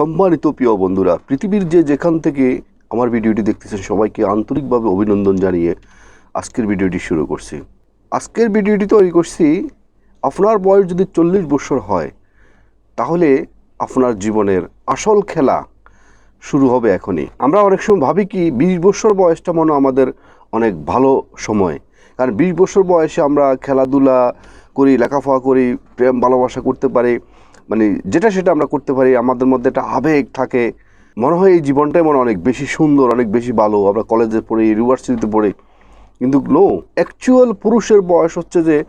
সম্মানিত প্রিয় বন্ধুরা, পৃথিবীর যে যেখান থেকে আমার ভিডিওটি দেখতেছেন, সবাইকে আন্তরিকভাবে অভিনন্দন জানিয়ে আজকের ভিডিওটি শুরু করছি। আজকের ভিডিওটি তৈরি করছি, আপনার বয়স যদি চল্লিশ বছর হয়, তাহলে আপনার জীবনের আসল খেলা শুরু হবে এখনই। আমরা অনেক সময় ভাবি কি, বিশ বছর বয়সটা মনে আমাদের অনেক ভালো সময়। কারণ বিশ বছর বয়সে আমরা খেলাধুলা করি, লেখাপড়া করি, প্রেম, ভালোবাসা করতে পারি। মানে যেটা সেটা আমরা করতে পারি, আমাদের মধ্যে একটা আবেগ থাকে। মনে হয় এই জীবনটাই মনে অনেক বেশি সুন্দর, অনেক বেশি ভালো। আমরা কলেজে পড়ি ইউনিভার্সিটিতে পড়ি। কিন্তু নো অ্যাকচুয়াল পুরুষের বয়স হচ্ছে যে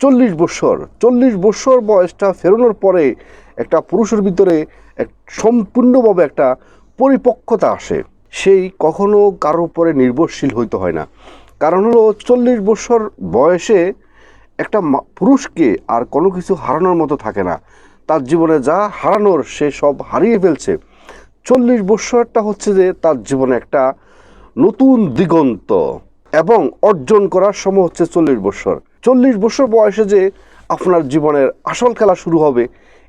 চল্লিশ বছর। চল্লিশ বছর বয়সটা ফেরানোর পরে একটা পুরুষের ভিতরে এক সম্পূর্ণভাবে একটা পরিপক্কতা আসে। সেই কখনো কারোর উপরে নির্ভরশীল হইতে হয় না। কারণ হলো চল্লিশ বছর বয়সে একটা পুরুষকে আর কোনো কিছু হারানোর মতো থাকে না। তার জীবনে যা হারানোর সে সব হারিয়ে ফেলছে। চল্লিশ বৎসরটা হচ্ছে যে তার জীবনে একটা নতুন দিগন্ত এবং অর্জন করার সময় হচ্ছে চল্লিশ বৎসর। চল্লিশ বছর বয়সে যে আপনার জীবনের আসল খেলা শুরু হবে,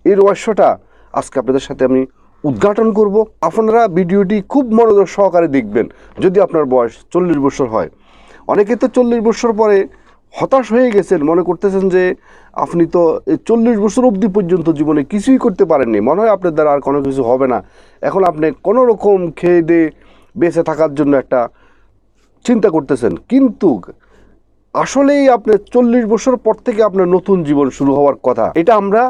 এই রহস্যটা আজকে আপনাদের সাথে আমি উদ্ঘাটন করব। আপনারা ভিডিওটি খুব মনোযোগ সহকারে দেখবেন যদি আপনার বয়স চল্লিশ বছর হয়। অনেকে তো চল্লিশ বছর পরে হতাশ হয়ে গেছেন, মনে করতেছেন যে আপনি তো চল্লিশ বছর অবধি পর্যন্ত জীবনে কিছুই করতে পারেননি। মনে হয় আপনার দ্বারা আর কোনো কিছু হবে না। এখন আপনি কোনো রকম খেয়ে দিয়ে বেঁচে থাকার জন্য একটা চিন্তা করতেছেন। কিন্তু আসলেই আপনার চল্লিশ বছর পর থেকে আপনার নতুন জীবন শুরু হওয়ার কথা। এটা আমরা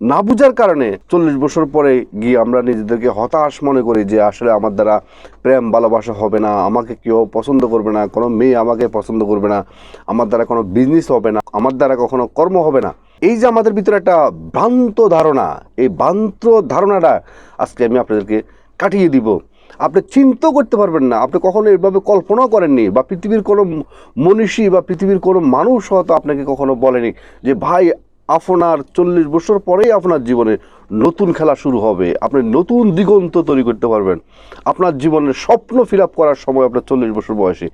না বুঝার কারণে চল্লিশ বছর পরে গিয়ে আমরা নিজেদেরকে হতাশ মনে করি যে আসলে আমার দ্বারা প্রেম, ভালোবাসা হবে না, আমাকে কেউ পছন্দ করবে না, কোনো মেয়ে আমাকে পছন্দ করবে না, আমার দ্বারা কোনো বিজনেস হবে না, আমার দ্বারা কখনো কর্ম হবে না। এই যে আমাদের ভিতরে একটা ভ্রান্ত ধারণা, এই ভ্রান্ত ধারণাটা আজকে আমি আপনাদেরকে কাটিয়ে দিব। আপনি চিন্তাও করতে পারবেন না, আপনি কখনো এভাবে কল্পনাও করেননি বা পৃথিবীর কোনো মনীষী বা পৃথিবীর কোনো মানুষ হয়তো আপনাকে কখনো বলেনি যে, ভাই আপনার চল্লিশ বছর পরেই আপনার জীবনে নতুন খেলা শুরু হবে। আপনি নতুন দিগন্ত তৈরি করতে পারবেন। আপনার জীবনের স্বপ্ন ফিল আপ করার সময় আপনার চল্লিশ বছর বয়সে।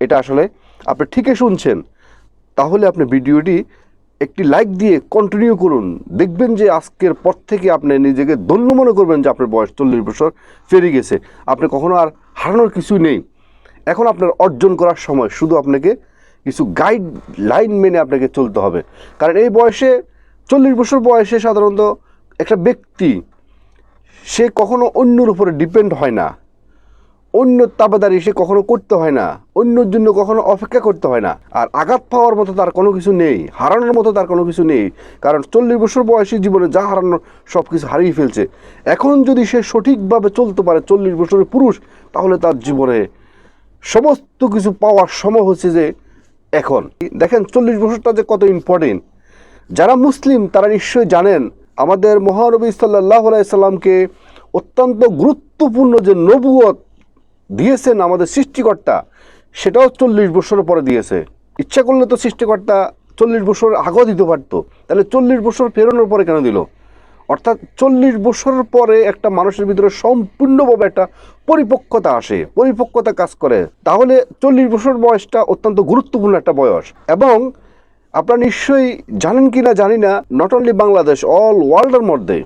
এটা আসলে আপনি ঠিকই শুনছেন। তাহলে আপনি ভিডিওটি একটি লাইক দিয়ে কন্টিনিউ করুন। দেখবেন যে আজকের পর থেকে আপনি নিজেকে ধন্য মনে করবেন যে আপনার বয়স চল্লিশ বছর পেরিয়ে গেছে। আপনি কখনো আর হারানোর কিছুই নেই। এখন আপনার অর্জন করার সময় শুধু আপনাকে কিছু গাইড লাইন মেনে আপনাকে চলতে হবে। কারণ এই বয়সে, চল্লিশ বছর বয়সে সাধারণত একটা ব্যক্তি, সে কখনো অন্যর উপরে ডিপেন্ড হয় না। অন্য তাবাদারি সে কখনো করতে হয় না। অন্যর জন্য কখনো অপেক্ষা করতে হয় না। আর আঘাত পাওয়ার মতো তার কোনো কিছু নেই। হারানোর মতো তার কোনো কিছু নেই। কারণ চল্লিশ বছর বয়সে জীবনে যা হারানোর সব কিছু হারিয়ে ফেলছে। এখন যদি সে সঠিকভাবে চলতে পারে চল্লিশ বছরের পুরুষ, তাহলে তার জীবনে সমস্ত কিছু পাওয়ার সময় হচ্ছে যে এখন। দেখেন চল্লিশ বছরটা যে কত ইম্পর্টেন্ট যারা মুসলিম, তারা নিশ্চয়ই জানেন, আমাদের মহানবী সাল্লাহ সাল্লামকে অত্যন্ত গুরুত্বপূর্ণ যে নবুয়ত দিয়েছেন আমাদের সৃষ্টিকর্তা, সেটাও চল্লিশ বছর পরে দিয়েছে। ইচ্ছা করলে তো সৃষ্টিকর্তা চল্লিশ বছর আগেও দিতে পারতো। তাহলে চল্লিশ বছর ফেরানোর পরে কেন দিল? অর্থাৎ চল্লিশ বছর পরে একটা মানুষের ভিতরে সম্পূর্ণভাবে একটা পরিপক্কতা আসে, পরিপক্কতা কাজ করে। তাহলে চল্লিশ বছর বয়সটা অত্যন্ত গুরুত্বপূর্ণ একটা বয়স। এবং আপনারা নিশ্চয়ই জানেন কি না জানি না নট অনলি বাংলাদেশ অল ওয়ার্ল্ডের মধ্যে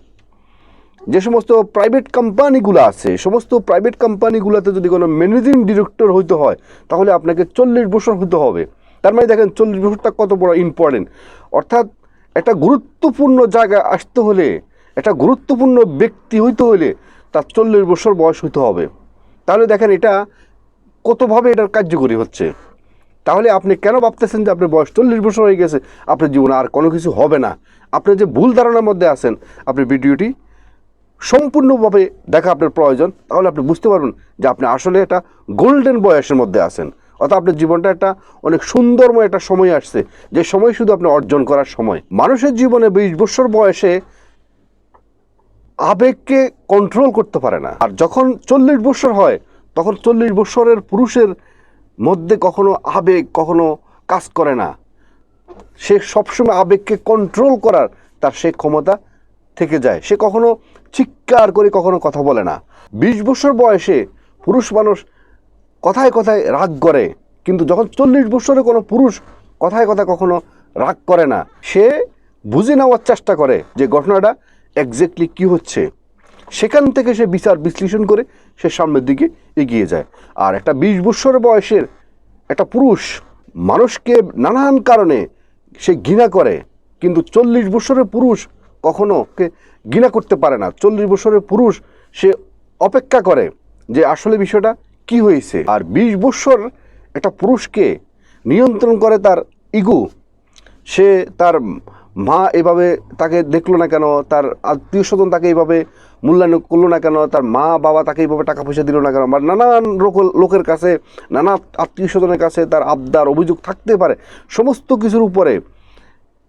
যে সমস্ত প্রাইভেট কোম্পানিগুলো আছে, সমস্ত প্রাইভেট কোম্পানিগুলোতে যদি কোনো ম্যানেজিং ডিরেক্টর হইতে হয়, তাহলে আপনাকে চল্লিশ বছর হতে হবে। তার মানে দেখেন চল্লিশ বছরটা কত বড় ইম্পর্টেন্ট অর্থাৎ একটা গুরুত্বপূর্ণ জায়গায় আসতে হলে, একটা গুরুত্বপূর্ণ ব্যক্তি হইতে হলে তার চল্লিশ বছর বয়স হইতে হবে। তাহলে দেখেন এটা কতভাবে এটার কার্যকরী হচ্ছে। তাহলে আপনি কেন ভাবতেছেন যে আপনার বয়স চল্লিশ বছর হয়ে গেছে, আপনার জীবনে আর কোনো কিছু হবে না। আপনি যে ভুল ধারণার মধ্যে আছেন, আপনি ভিডিওটি সম্পূর্ণভাবে দেখা আপনার প্রয়োজন। তাহলে আপনি বুঝতে পারবেন যে আপনি আসলে এটা গোল্ডেন বয়সের মধ্যে আছেন। অর্থাৎ আপনার জীবনটা একটা অনেক সুন্দরময় একটা সময় আসছে। যে সময় শুধু আপনি অর্জন করার সময়। মানুষের জীবনে বিশ বছর বয়সে আবেগকে কন্ট্রোল করতে পারে না। আর যখন চল্লিশ বছর হয়, তখন চল্লিশ বছরের পুরুষের মধ্যে কখনো আবেগ, কখনো কাজ করে না। সে সবসময় আবেগকে কন্ট্রোল করার তার সে ক্ষমতা থেকে যায়। সে কখনো চিৎকার করে কখনো কথা বলে না। বিশ বছর বয়সে পুরুষ মানুষ কথায় কথায় রাগ করে। কিন্তু যখন চল্লিশ বছরে কোনো পুরুষ কথায় কথায় কখনো রাগ করে না, সে বুঝে নেওয়ার চেষ্টা করে যে ঘটনাটা এক্স্যাক্টলি কী হচ্ছে। সেখান থেকে সে বিচার বিশ্লেষণ করে সে সামনের দিকে এগিয়ে যায়। আর একটা বিশ বৎসরের বয়সের একটা পুরুষ মানুষকে নানান কারণে সে ঘৃণা করে, কিন্তু চল্লিশ বছরের পুরুষ কখনো ঘৃণা করতে পারে না। চল্লিশ বছরের পুরুষ সে অপেক্ষা করে যে আসলে বিষয়টা কি হয়েছে? আর বিশ বৎসর একটা পুরুষকে নিয়ন্ত্রণ করে তার ইগু সে তার মা এভাবে তাকে দেখল না কেন? তার আত্মীয় স্বজন তাকে এইভাবে মূল্যায়ন করল না কেন? তার মা, বাবা তাকে এইভাবে টাকা পয়সা দিল না কেন? বা নানান লোক- লোকের কাছে, নানা আত্মীয় স্বজনের কাছে তার আবদার, অভিযোগ থাকতে পারে। সমস্ত কিছুর উপরে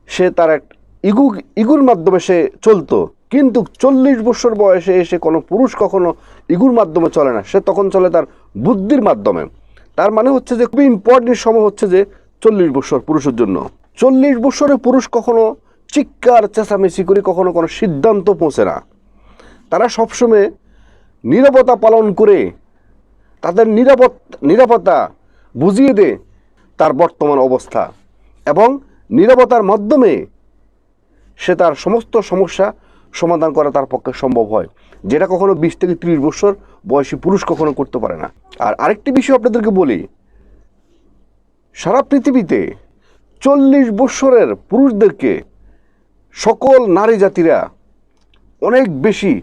সে তার এক ইগু ইগুর মাধ্যমে সে চলতো। কিন্তু চল্লিশ বছর বয়সে এসে কোনো পুরুষ কখনো ইগুর মাধ্যমে চলে না, সে তখন চলে তার বুদ্ধির মাধ্যমে। তার মানে হচ্ছে যে খুবই ইম্পর্টেন্ট সময় হচ্ছে যে চল্লিশ বছর পুরুষের জন্য। চল্লিশ বছরের পুরুষ কখনো চিৎকার, চেঁচামেচি করে কখনো কোনো সিদ্ধান্ত পৌঁছে না। তারা সবসময় নিরাপত্তা পালন করে তাদের নিরাপদ, নিরাপত্তা বুঝিয়ে দে তার বর্তমান অবস্থা এবং নিরাপত্তার মাধ্যমে সে তার সমস্ত সমস্যা সমাধান করা তার পক্ষে সম্ভব হয়। যেটা কখনো বিশ থেকে ত্রিশ বছর বয়সী পুরুষ কখনো করতে পারে না। আর আরেকটি বিষয় আপনাদেরকে বলি, সারা পৃথিবীতে চল্লিশ বছরের পুরুষদেরকে সকল নারী জাতিরা অনেক বেশি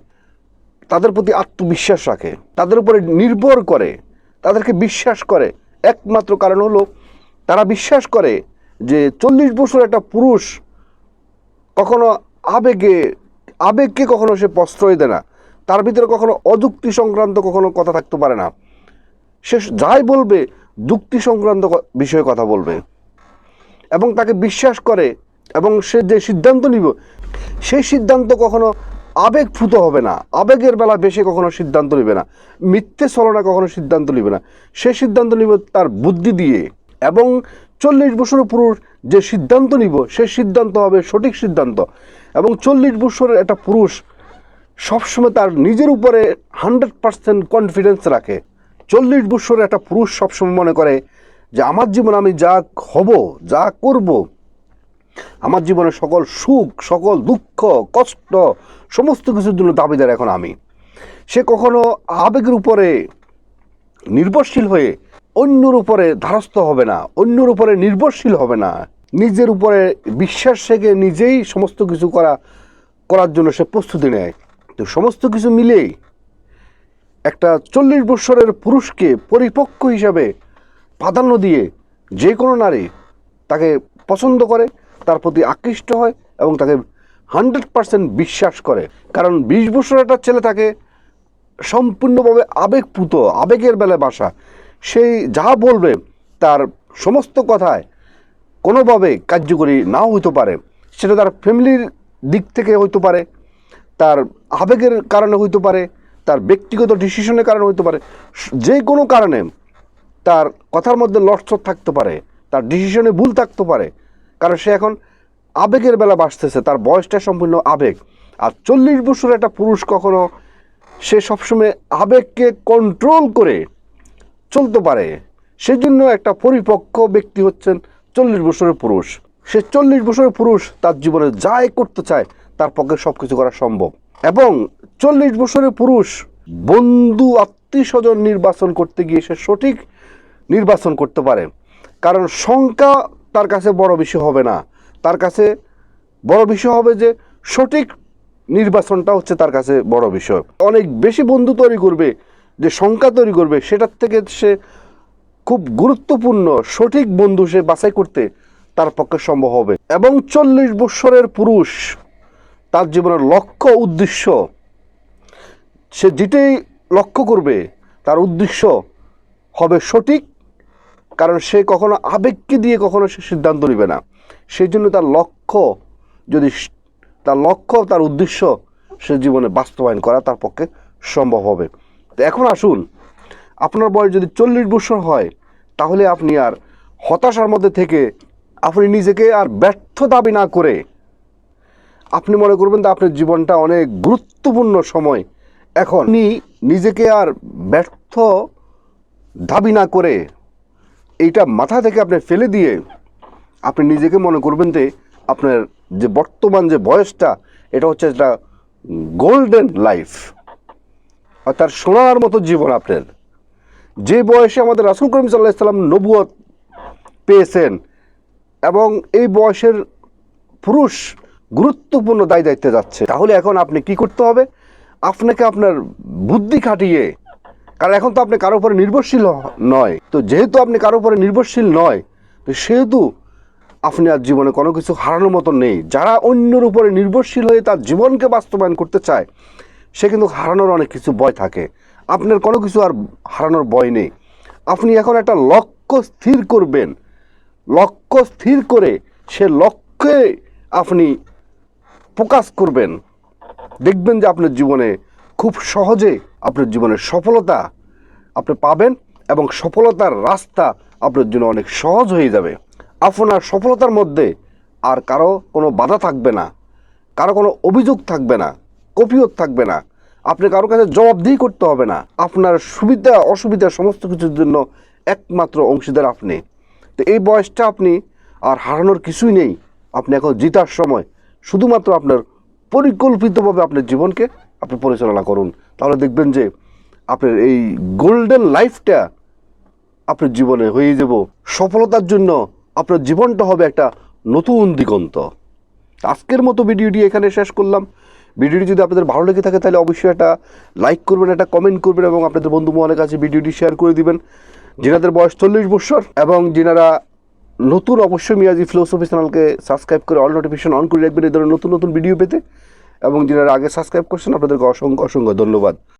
তাদের প্রতি আত্মবিশ্বাস রাখে, তাদের উপরে নির্ভর করে, তাদেরকে বিশ্বাস করে। একমাত্র কারণ হলো, তারা বিশ্বাস করে যে চল্লিশ বছর একটা পুরুষ কখনো আবেগে আবেগকে কখনো সে প্রশ্রয় দেয় না। তার ভিতরে কখনো অযুক্তি সংক্রান্ত কখনো কথা থাকতে পারে না। সে যাই বলবে, যুক্তি সংক্রান্ত বিষয়ে কথা বলবে। এবং তাকে বিশ্বাস করে, এবং সে যে সিদ্ধান্ত নিব, সেই সিদ্ধান্ত কখনো আবেগভূত হবে না। আবেগের বেলা বেশি কখনো সিদ্ধান্ত নেবে না। মিথ্যে ছলনা কখনো সিদ্ধান্ত নেবে না। সে সিদ্ধান্ত নিব তার বুদ্ধি দিয়ে। এবং চল্লিশ বছরের পুরুষ যে সিদ্ধান্ত নিব সে সিদ্ধান্ত হবে সঠিক সিদ্ধান্ত। এবং চল্লিশ বছরের একটা পুরুষ সবসময় তার নিজের উপরে হান্ড্রেড পার্সেন্ট কনফিডেন্স রাখে। চল্লিশ বছরের একটা পুরুষ সবসময় মনে করে যে, আমার জীবনে আমি যা হব, যা করব, আমার জীবনে সকল সুখ, সকল দুঃখ, কষ্ট, সমস্ত কিছুর জন্য দাবিদার এখন আমি। সে কখনো আবেগের উপরে নির্ভরশীল হয়ে অন্যর উপরে ধারস্থ হবে না, অন্যর উপরে নির্ভরশীল হবে না। নিজের উপরে বিশ্বাস থেকে নিজেই সমস্ত কিছু করা, করার জন্য সে প্রস্তুতি নেয়। তো সমস্ত কিছু মিলেই একটা চল্লিশ বছরের পুরুষকে পরিপক্ক হিসাবে প্রাধান্য দিয়ে যে কোনো নারী তাকে পছন্দ করে, তার প্রতি আকৃষ্ট হয় এবং তাকে হান্ড্রেড পার্সেন্ট বিশ্বাস করে। কারণ বিশ বছর একটা ছেলে তাকে সম্পূর্ণভাবে আবেগপুত, আবেগের বেলায় বাসা। সেই যা বলবে, তার সমস্ত কথায় কোনোভাবে কার্যকরী নাও হইতে পারে। সেটা তার ফ্যামিলির দিক থেকে হইতে পারে, তার আবেগের কারণে হইতে পারে, তার ব্যক্তিগত ডিসিশনের কারণে হইতে পারে। যে কোনো কারণে তার কথার মধ্যে লটসট থাকতে পারে, তার ডিসিশনে ভুল থাকতে পারে। কারণ সে এখন আবেগের বেলা বাসতেছে, তার বয়সটা সম্পূর্ণ আবেগ। আর চল্লিশ বছর একটা পুরুষ কখনো সে সবসময় আবেগকে কন্ট্রোল করে চলতে পারে। সেই জন্য একটা পরিপক্ক ব্যক্তি হচ্ছেন চল্লিশ বছরের পুরুষ। সে চল্লিশ বছরের পুরুষ তার জীবনে যাই করতে চায়, তার পক্ষে সব কিছু করা সম্ভব। এবং চল্লিশ বছরের পুরুষ বন্ধু আত্মীয় স্বজন নির্বাচন করতে গিয়ে সে সঠিক নির্বাচন করতে পারে। কারণ সংখ্যা তার কাছে বড় বিষয় হবে না। তার কাছে বড় বিষয় হবে যে সঠিক নির্বাচনটা হচ্ছে তার কাছে বড় বিষয়। অনেক বেশি বন্ধু তৈরি করবে যে শঙ্কা তৈরি করবে, সেটার থেকে সে খুব গুরুত্বপূর্ণ সঠিক বন্ধু সে বাছাই করতে তার পক্ষে সম্ভব হবে। এবং চল্লিশ বৎসরের পুরুষ, তার জীবনের লক্ষ্য উদ্দেশ্য, সে যেটাই লক্ষ্য করবে, তার উদ্দেশ্য হবে সঠিক, কারণ সে কখনো আবেগকে দিয়ে কখনো সে সিদ্ধান্ত নেবে না। সেই জন্য তার লক্ষ্য যদি তার লক্ষ্য, তার উদ্দেশ্য সে জীবনে বাস্তবায়ন করা তার পক্ষে সম্ভব হবে। এখন আসুন, আপনার বয়স যদি চল্লিশ বছর হয়, তাহলে আপনি আর হতাশার মধ্যে থেকে আপনি নিজেকে আর ব্যর্থ দাবি না করে আপনি মনে করবেন যে আপনার জীবনটা অনেক গুরুত্বপূর্ণ সময়। এখন নিজেকে আর ব্যর্থ দাবি না করে এইটা মাথা থেকে আপনি ফেলে দিয়ে আপনি নিজেকে মনে করবেন যে আপনার যে বর্তমান যে বয়সটা, এটা হচ্ছে একটা গোল্ডেন লাইফ অর্থাৎ সোনার মতো জীবন আপনার। যে বয়সে আমাদের রাসুল করিম সাল্লাহ ইসলাম নবুয়ত পেয়েছেন এবং এই বয়সের পুরুষ গুরুত্বপূর্ণ দায় দায়িত্বে যাচ্ছে, তাহলে এখন আপনি কি করতে হবে? আপনাকে আপনার বুদ্ধি খাটিয়ে, কারণ এখন তো আপনি কারও উপরে নির্ভরশীল নয়। তো যেহেতু আপনি কারও উপরে নির্ভরশীল নয়, তো সেহেতু আপনি আর জীবনে কোনো কিছু হারানোর মতো নেই। যারা অন্যের উপরে নির্ভরশীল হয়ে তার জীবনকে বাস্তবায়ন করতে চায় সে কিন্তু হারানোর অনেক কিছু ভয় থাকে। আপনার কোনো কিছু আর হারানোর ভয় নেই। আপনি এখন একটা লক্ষ্য স্থির করবেন। লক্ষ্য স্থির করে সে লক্ষ্যে আপনি ফোকাস করবেন। দেখবেন যে আপনার জীবনে খুব সহজে আপনার জীবনের সফলতা আপনি পাবেন এবং সফলতার রাস্তা আপনার জন্য অনেক সহজ হয়ে যাবে। আপনার সফলতার মধ্যে আর কারও কোনো বাধা থাকবে না। কারও কোনো অভিযোগ থাকবে না। কপিয়ত থাকবে না। আপনি কারও কাছে জবাবদিহি করতে হবে না। আপনার সুবিধা, অসুবিধা সমস্ত কিছুর জন্য একমাত্র অংশীদার আপনি। তো এই বয়সটা আপনি আর হারানোর কিছুই নেই। আপনি এখন জিতার সময়। শুধুমাত্র আপনার পরিকল্পিতভাবে আপনার জীবনকে আপনি পরিচালনা করুন। তাহলে দেখবেন যে আপনার এই গোল্ডেন লাইফটা আপনার জীবনে হয়ে যাব। সফলতার জন্য আপনার জীবনটা হবে একটা নতুন দিগন্ত। আজকের মতো ভিডিওটি এখানে শেষ করলাম। ভিডিওটি যদি আপনাদের ভালো লেগে থাকে, তাহলে অবশ্যই একটা লাইক করবেন, একটা কমেন্ট করবেন এবং আপনাদের বন্ধু মহলের কাছে ভিডিওটি শেয়ার করে দিবেন। যেনাদের বয়স চল্লিশ বছর এবং যেনারা নতুন, অবশ্যই মিয়াজি ফিলোসফি চ্যানেলকে সাবস্ক্রাইব করে অল নোটিফিকেশন অন করে রাখবেন এই ধরনের নতুন নতুন ভিডিও পেতে এবং যিনারা আগে সাবস্ক্রাইব করছেন, আপনাদেরকে অসংখ্য অসংখ্য ধন্যবাদ।